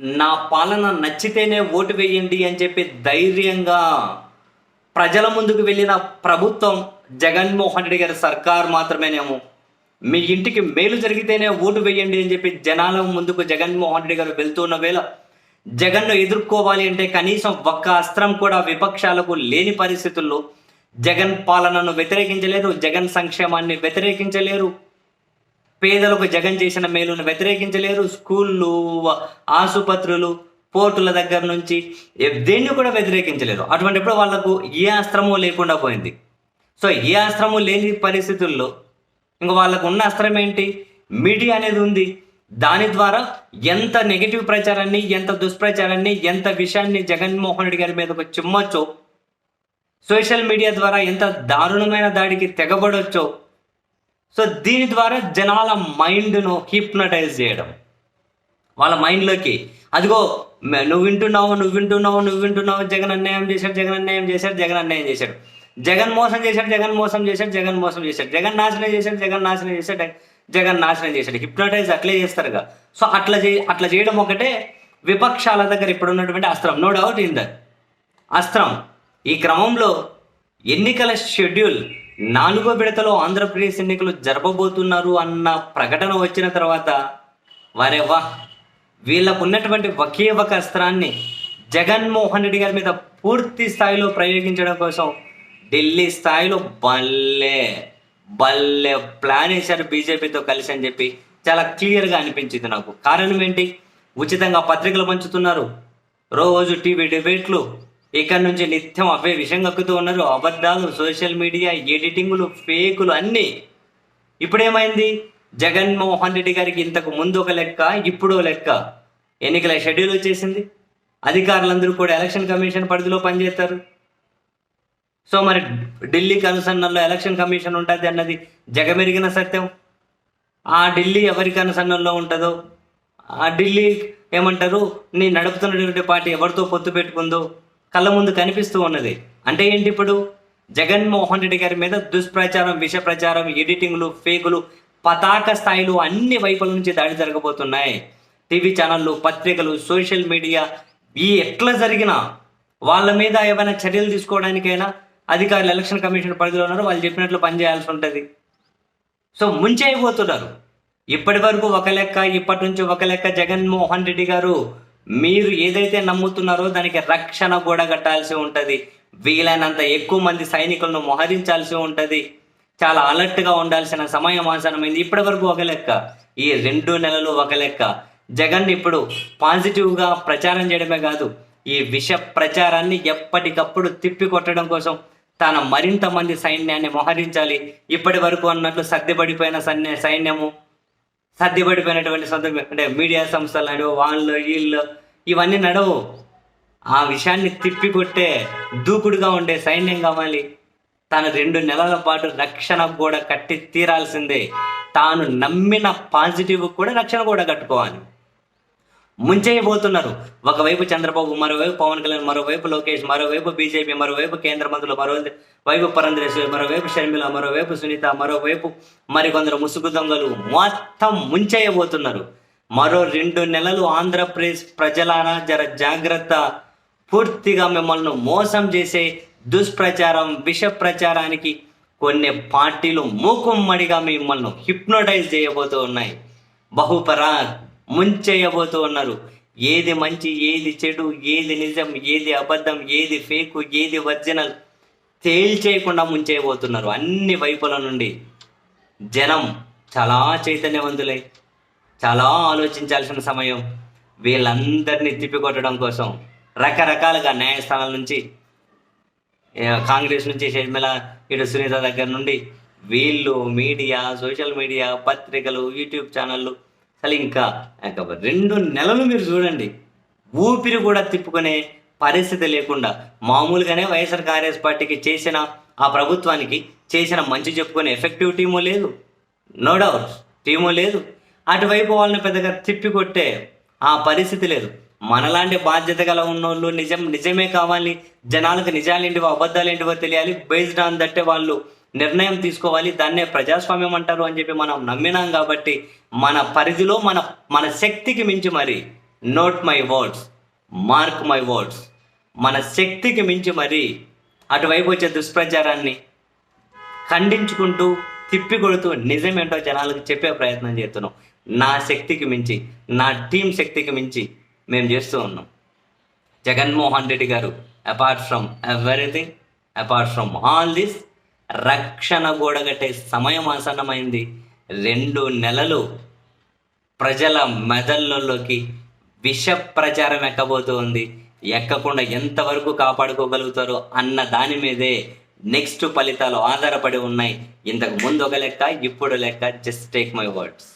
నా పాలన నచ్చితేనే ఓటు వేయండి అని చెప్పి ధైర్యంగా ప్రజల ముందుకు వెళ్ళిన ప్రభుత్వం జగన్మోహన్ రెడ్డి గారి సర్కార్ మాత్రమేనేమో మీ ఇంటికి మేలు జరిగితేనే ఓటు వేయండి అని చెప్పి జనాల ముందుకు జగన్మోహన్ రెడ్డి గారు వెళ్తున్న వేళ జగన్ను ఎదుర్కోవాలి అంటే కనీసం ఒక్క అస్త్రం కూడా విపక్షాలకు లేని పరిస్థితుల్లో జగన్ పాలనను వ్యతిరేకించలేరు జగన్ సంక్షేమాన్ని వ్యతిరేకించలేరు. పేదలకు జగన్ చేసిన మేలును వ్యతిరేకించలేరు. స్కూళ్ళు ఆసుపత్రులు పోర్టుల దగ్గర నుంచి దేన్ని కూడా వ్యతిరేకించలేరు. అటువంటిప్పుడు వాళ్ళకు ఏ అస్త్రము లేకుండా పోయింది. సో ఏ అస్త్రము లేని పరిస్థితుల్లో ఇంకా వాళ్ళకు ఉన్న అస్త్రం ఏంటి? మీడియా అనేది ఉంది. దాని ద్వారా ఎంత నెగిటివ్ ప్రచారాన్ని ఎంత దుష్ప్రచారాన్ని ఎంత విషయాన్ని జగన్మోహన్ రెడ్డి గారి మీదకు చిమ్మొచ్చో సోషల్ మీడియా ద్వారా ఎంత దారుణమైన దాడికి తెగబడొచ్చో సో దీని ద్వారా జనాల మైండ్ను హిప్నటైజ్ చేయడం. వాళ్ళ మైండ్లోకి అదిగో నువ్వు వింటున్నావు నువ్వు వింటున్నావు నువ్వు వింటున్నావు జగన్ అన్యాయం చేశాడు జగన్ అన్యాయం చేశాడు జగన్ అన్యాయం చేశాడు. జగన్ మోసం చేశాడు జగన్ మోసం చేశాడు జగన్ మోసం చేశాడు. జగన్ నాశనం చేశాడు జగన్ నాశనం చేశాడు జగన్ నాశనం చేశాడు. హిప్నటైజ్ అట్లే చేస్తారుగా. సో అట్లా చే అట్లా చేయడం ఒకటే విపక్షాల దగ్గర ఇప్పుడు ఉన్నటువంటి అస్త్రం. No doubt in that. అస్త్రం. ఈ క్రమంలో ఎన్నికల షెడ్యూల్ నాలుగో విడతలో ఆంధ్రప్రదేశ్ ఎన్నికలు జరపబోతున్నారు అన్న ప్రకటన వచ్చిన తర్వాత వారే వా వీళ్ళకు ఉన్నటువంటి ఒకే ఒక అస్త్రాన్ని జగన్మోహన్ రెడ్డి గారి మీద పూర్తి స్థాయిలో ప్రయోగించడం కోసం ఢిల్లీ స్థాయిలో బల్లే బల్లే ప్లాన్ వేశారు బీజేపీతో కలిసి అని చెప్పి చాలా క్లియర్గా అనిపించింది నాకు. కారణం ఏంటి? ఉచితంగా పత్రికలు పంచుతున్నారు. రోజు టీవీ డిబేట్లు ఇక్కడ నుంచి నిత్యం అవే విషయం కక్కుతూ ఉన్నారు. అబద్ధాలు సోషల్ మీడియా ఎడిటింగ్లు ఫేకులు అన్నీ. ఇప్పుడేమైంది? జగన్మోహన్ రెడ్డి గారికి ఇంతకు ముందు ఒక లెక్క ఇప్పుడు లెక్క. ఎన్నికల షెడ్యూల్ వచ్చేసింది. అధికారులందరూ కూడా ఎలక్షన్ కమిషన్ పరిధిలో పనిచేస్తారు. సో మరి ఢిల్లీకి అనుసంధానంలో ఎలక్షన్ కమిషన్ ఉంటుంది అన్నది జగమెరిగిన సత్యం. ఆ ఢిల్లీ ఎవరికి అనుసంధానంలో ఉంటుందో ఆ ఢిల్లీ ఏమంటారు? నీ నడుపుతున్నటువంటి పార్టీ ఎవరితో పొత్తు పెట్టుకుందో కళ్ళ ముందు కనిపిస్తూ ఉన్నది. అంటే ఏంటి ఇప్పుడు? జగన్మోహన్ రెడ్డి గారి మీద దుష్ప్రచారం విష ప్రచారం ఎడిటింగ్లు ఫేకులు పతాక స్థాయిలో అన్ని వైపుల నుంచి దాడి జరగబోతున్నాయి. టీవీ ఛానళ్ళు పత్రికలు సోషల్ మీడియా ఈ ఎట్లా జరిగినా వాళ్ళ మీద ఏమైనా చర్యలు తీసుకోవడానికైనా అధికారులు ఎలక్షన్ కమిషన్ పరిధిలో ఉన్నారు వాళ్ళు చెప్పినట్లు పనిచేయాల్సి ఉంటుంది. సో ముంచైపోతున్నారు ఇప్పటి వరకు ఒక లెక్క ఇప్పటి నుంచి ఒక లెక్క జగన్మోహన్ రెడ్డి గారు మీరు ఏదైతే నమ్ముతున్నారో దానికి రక్షణ కూడా కట్టాల్సి ఉంటుంది. వీలైనంత ఎక్కువ మంది సైనికులను మోహరించాల్సి ఉంటుంది. చాలా అలర్ట్గా ఉండాల్సిన సమయం ఆసనమైంది ఇప్పటి వరకు ఒక లెక్క. ఈ రెండు నెలలు ఒక లెక్క. జగన్ ఇప్పుడు పాజిటివ్గా ప్రచారం చేయడమే కాదు ఈ విష ప్రచారాన్ని ఎప్పటికప్పుడు తిప్పి కొట్టడం కోసం తన మరింత మంది సైన్యాన్ని మోహరించాలి. ఇప్పటి వరకు అన్నట్లు సర్దిపడిపోయిన సైన్య సైన్యము సర్దిపడిపోయినటువంటి సొంత అంటే మీడియా సంస్థలు నడవు వాళ్ళు వీళ్ళు ఇవన్నీ నడవు. ఆ విషయాన్ని తిప్పికొట్టే దూకుడుగా ఉండే సైన్యం కావాలి తాను రెండు నెలల పాటు రక్షణ కూడా కట్టి తీరాల్సిందే. తాను నమ్మిన పాజిటివ్ కూడా రక్షణ కూడా కట్టుకోవాలి. ముంచేయబోతున్నారు. ఒకవైపు చంద్రబాబు మరోవైపు పవన్ కళ్యాణ్ మరోవైపు లోకేష్ మరోవైపు బీజేపీ మరోవైపు కేంద్ర మంత్రులు మరోవైపు పరంధరేశ్వరి మరోవైపు షర్మిల మరోవైపు సునీత మరోవైపు మరికొందరు ముసుగు దొంగలు మొత్తం ముంచేయబోతున్నారు. మరో రెండు నెలలు ఆంధ్రప్రదేశ్ ప్రజలారా జర జాగ్రత్త. పూర్తిగా మిమ్మల్ని మోసం చేసే దుష్ప్రచారం విష ప్రచారానికి కొన్ని పార్టీలు మూకుమ్మడిగా మిమ్మల్ని హిప్నోటైజ్ చేయబోతూ ఉన్నాయి బహుపరా ముంచేయబోతూ ఉన్నారు. ఏది మంచి ఏది చెడు ఏది నిజం ఏది అబద్ధం ఏది ఫేకు ఏది ఒరిజినల్ తేల్చేయకుండా ముంచేయబోతున్నారు అన్ని వైపుల నుండి జనం చాలా చైతన్యవంతులై చాలా ఆలోచించాల్సిన సమయం వీళ్ళందరినీ తిప్పికొట్టడం కోసం రకరకాలుగా న్యాయస్థానాల నుంచి కాంగ్రెస్ నుంచి షర్మిల ఇటు సునీత దగ్గర నుండి వీళ్ళు మీడియా సోషల్ మీడియా పత్రికలు యూట్యూబ్ ఛానళ్ళు అసలు ఇంకా ఇంకా రెండు నెలలు మీరు చూడండి. ఊపిరి కూడా తిప్పుకునే పరిస్థితి లేకుండా మామూలుగానే వైఎస్ఆర్ కాంగ్రెస్ పార్టీకి చేసిన ఆ ప్రభుత్వానికి చేసిన మంచి చెప్పుకునే ఎఫెక్టివ్ టీము లేదు. నో డౌట్ టీము లేదు. అటువైపు వాళ్ళని పెద్దగా తిప్పికొట్టే ఆ పరిస్థితి లేదు. మనలాంటి బాధ్యత గల ఉన్నోళ్ళు నిజం నిజమే కావాలి. జనాలకు నిజాలు ఏంటివో అబద్ధాలు ఏంటివో తెలియాలి. బేస్డ్ ఆన్ దట్టే వాళ్ళు నిర్ణయం తీసుకోవాలి దాన్నే ప్రజాస్వామ్యం అంటారు అని చెప్పి మనం నమ్మినాం కాబట్టి మన పరిధిలో మన మన శక్తికి మించి మరి note my words mark my words మన శక్తికి మించి మరి అటువైపు వచ్చే దుష్ప్రచారాన్ని ఖండించుకుంటూ తిప్పి కొడుతూ నిజమేంటో జనాలకు చెప్పే ప్రయత్నం చేస్తున్నాం. నా శక్తికి మించి నా టీం శక్తికి మించి మేము చేస్తూ ఉన్నాం. జగన్మోహన్ రెడ్డి గారు apart from everything apart from all this రక్షణ గోడగట్టే సమయం ఆసన్నమైంది. రెండు నెలలు ప్రజల మెదళ్ళలోకి విష ప్రచారం ఎక్కబోతోంది. ఎక్కకుండా ఎంతవరకు కాపాడుకోగలుగుతారో అన్న దాని మీదే నెక్స్ట్ ఫలితాలు ఆధారపడి ఉన్నాయి. ఇంతకు ముందు ఒక లెక్క ఇప్పుడు లెక్క. Just take my words.